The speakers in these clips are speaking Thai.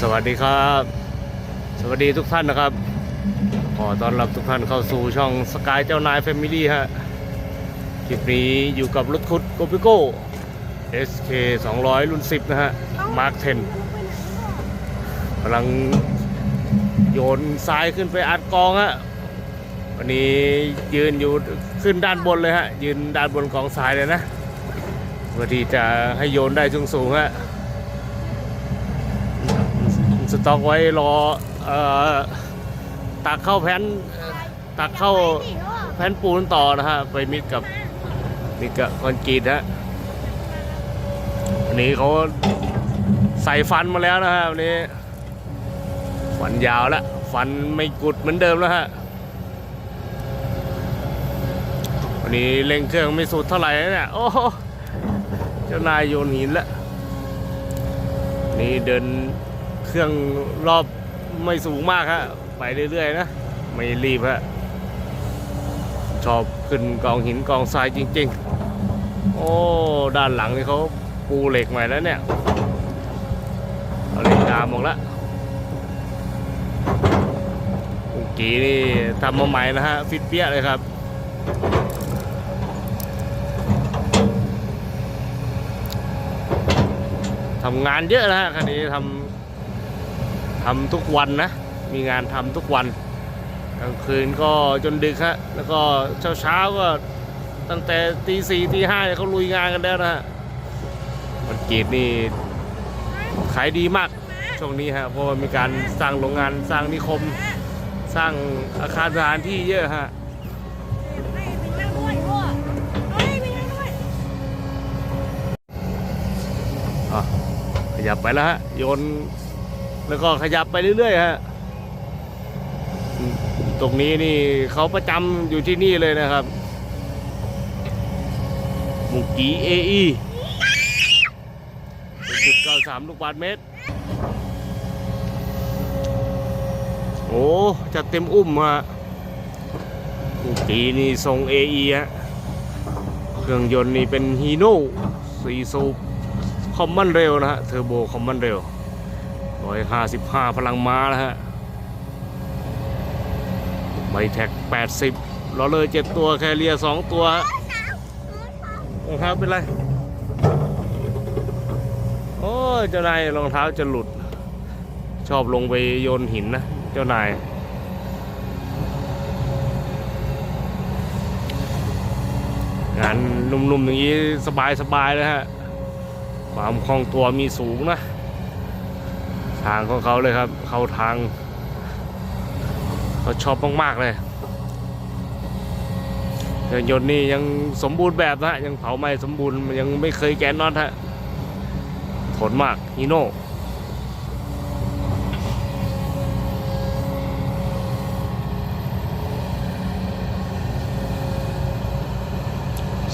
สวัสดีครับ สวัสดีทุกท่านนะครับ ขอต้อนรับทุกท่านเข้าสู่ช่องสกายเจ้านายแฟมิลี่ฮะ คลิปนี้อยู่กับรถคุดโกปิโก้ SK 200 รุ่น 10 นะฮะมาร์ค10กำลังโยนทรายขึ้นไปอัดกองฮะ วันนี้ยืนอยู่ขึ้นด้านบนเลยฮะ ยืนด้านบนกองทรายเลยนะเพื่อที่จะให้โยนได้สูงสูงฮะ สต็อกไว้รอเอ่อตักเข้าแผ่นตักเข้าแผ่นปูนต่อนะฮะไปมิดกับมิดกับคอนกรีตฮะวันนี้เขาใส่ฟันมาแล้วนะฮะวันนี้ฟันยาวแล้วฟันไม่กุดเหมือนเดิมแล้วฮะวันนี้เร่งเครื่องไม่สุดเท่าไหร่นะเนี่ยโอ้เจ้านายโยนหินแล้วนี่เดิน เครื่องรอบไม่สูงมากฮะไปเรื่อยๆนะไม่รีบฮะชอบขึ้นกองหินกองทรายจริง ๆ โอ้ด้านหลังนี่เขาปูเหล็กใหม่แล้วเนี่ยเอาเหล็กดามออกแล้วเมื่อกี้นี่ทำมาใหม่นะฮะฟิตเปี้ยเลยครับทำงานเยอะนะฮะคันนี้ทำ ทำทุกวันนะ มีงานทำทุกวันกลางคืนก็จนดึกฮะแล้วก็เช้าเช้าก็ตั้งแต่ตีสี่ตีห้าเนี่ยเขาลุยงานกันแล้วนะฮะมันกรีดนี่ขายดีมากช่วงนี้ฮะเพราะว่ามีการสร้างโรงงานสร้างนิคม สร้างอาคารสถานที่เยอะฮะอะขยับไปแล้วฮะโยน แล้วก็ขยับไปเรื่อยๆฮะตรงนี้นี่เขาประจำอยู่ที่นี่เลยนะครับมุกีเอไอจุดเก้าสามลูกบาทเมตร โอ้จะเต็มอุ้มฮะมุกีนี่ทรงเอไอฮะเครื่องยนต์นี่เป็นฮีโน่สี่สูบคอมมอนเร็วนะฮะเทอร์โบคอมมอนเร็ว ร้อยห้าสิบห้าพลังม้านะฮะไบแท็กแปดสิบล้อเลยเจ็ดตัวแคเรียสองตัวรองเท้าเป็นไร โอ้เจ้านายรองเท้าจะหลุด ชอบลงไปโยนหินนะ เจ้านายงานนุ่มๆอย่างนี้สบายๆเลยฮะความคล่องตัวมีสูงนะ ทางของเขาเลยครับ เข้าทางเขาชอบมากๆเลยเครื่องยนต์นี่ยังสมบูรณ์แบบนะฮะยังเผาไหม้สมบูรณ์ยังไม่เคยแกนน็อตฮะทนมากฮีโน่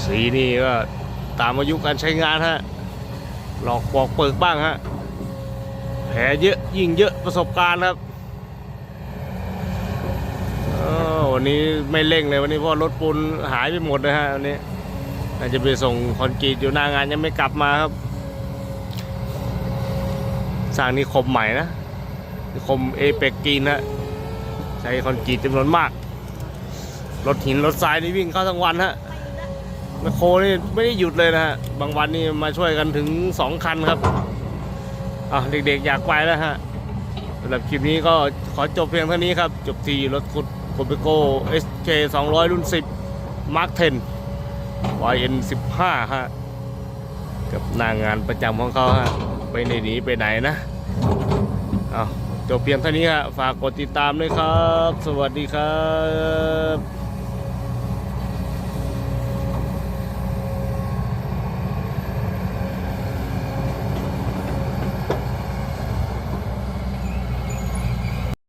สีนี่ก็ตามอายุการใช้งานฮะหลอกปอกเปิกบ้างฮะ แผลเยอะยิ่งเยอะประสบการณ์ครับวันนี้ไม่เร่งเลยวันนี้เพราะรถปูนหายไปหมดเลยฮะวันนี้น่าจจะไปส่งคอนกรีตอยู่หน้างานยังไม่กลับมาครับสร้างนิคมใหม่นะนิคมเอเปกกีนฮะใช้คอนกรีตจำนวนมาก รถหินรถทรายนี่วิ่งเข้าทั้งวันฮะแมคโครนี่ไม่ได้หยุดเลยนะฮะบางวันนี่มาช่วยกันถึง2คันครับ อะเด็กๆอยากไปแล้วฮะสำหรับคลิปนี้ก็ขอจบเพียงเท่านี้ครับ จบที่รถขุดโคเปโก้ SK 200 รุ่น 10 Mark 10 YN 15 ฮะ กับหน้างานประจำของเขาฮะไปไหนหนีไปไหนนะเอาจบเพียงเท่านี้ฮะฝากกดติดตามด้วยครับ สวัสดีครับ